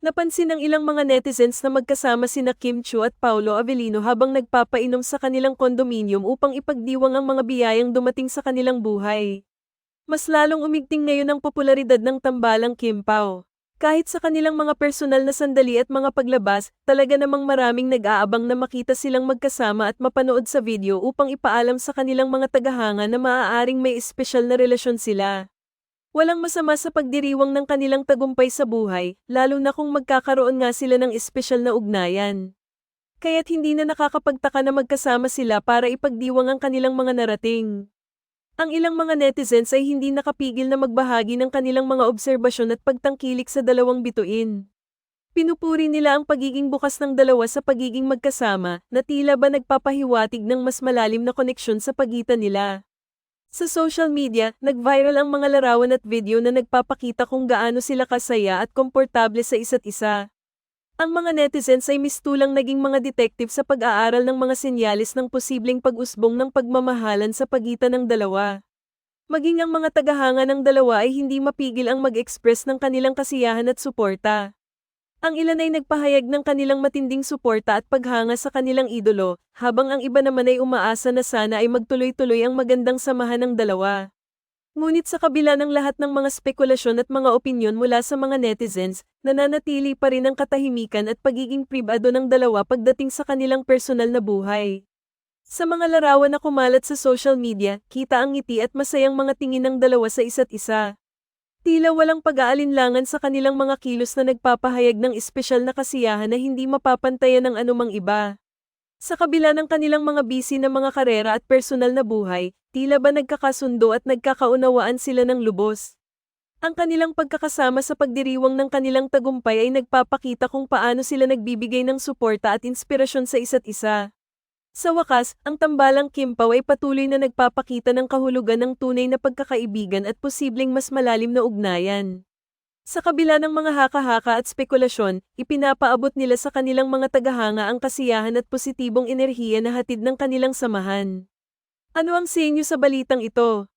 Napansin ng ilang mga netizens na magkasama sina Kim Chu at Paulo Avellino habang nagpapainom sa kanilang kondominium upang ipagdiwang ang mga biyayang dumating sa kanilang buhay. Mas lalong umigting ngayon ang popularidad ng tambalang Kim Pao. Kahit sa kanilang mga personal na sandali at mga paglabas, talaga namang maraming nag-aabang na makita silang magkasama at mapanood sa video upang ipaalam sa kanilang mga tagahanga na maaaring may espesyal na relasyon sila. Walang masama sa pagdiriwang ng kanilang tagumpay sa buhay, lalo na kung magkakaroon nga sila ng espesyal na ugnayan. Kaya't hindi na nakakapagtaka na magkasama sila para ipagdiwang ang kanilang mga narating. Ang ilang mga netizens ay hindi nakapigil na magbahagi ng kanilang mga obserbasyon at pagtangkilik sa dalawang bituin. Pinupuri nila ang pagiging bukas ng dalawa sa pagiging magkasama na tila ba nagpapahiwatig ng mas malalim na koneksyon sa pagitan nila. Sa social media, nag-viral ang mga larawan at video na nagpapakita kung gaano sila kasaya at komportable sa isa't isa. Ang mga netizens ay mistulang naging mga detective sa pag-aaral ng mga senyales ng posibleng pag-usbong ng pagmamahalan sa pagitan ng dalawa. Maging ang mga tagahanga ng dalawa ay hindi mapigil ang mag-express ng kanilang kasiyahan at suporta. Ang ilan ay nagpahayag ng kanilang matinding suporta at paghanga sa kanilang idolo, habang ang iba naman ay umaasa na sana ay magtuloy-tuloy ang magandang samahan ng dalawa. Ngunit sa kabila ng lahat ng mga spekulasyon at mga opinyon mula sa mga netizens, nananatili pa rin ang katahimikan at pagiging pribado ng dalawa pagdating sa kanilang personal na buhay. Sa mga larawan na kumalat sa social media, kita ang ngiti at masayang mga tingin ng dalawa sa isa't isa. Tila walang pag-aalinlangan sa kanilang mga kilos na nagpapahayag ng espesyal na kasiyahan na hindi mapapantayan ng anumang iba. Sa kabila ng kanilang mga busy na mga karera at personal na buhay, tila ba nagkakasundo at nagkakaunawaan sila ng lubos. Ang kanilang pagkakasama sa pagdiriwang ng kanilang tagumpay ay nagpapakita kung paano sila nagbibigay ng suporta at inspirasyon sa isa't isa. Sa wakas, ang tambalang Kim Pao ay patuloy na nagpapakita ng kahulugan ng tunay na pagkakaibigan at posibleng mas malalim na ugnayan. Sa kabila ng mga haka-haka at spekulasyon, ipinapaabot nila sa kanilang mga tagahanga ang kasiyahan at positibong enerhiya na hatid ng kanilang samahan. Ano ang senyo sa balitang ito?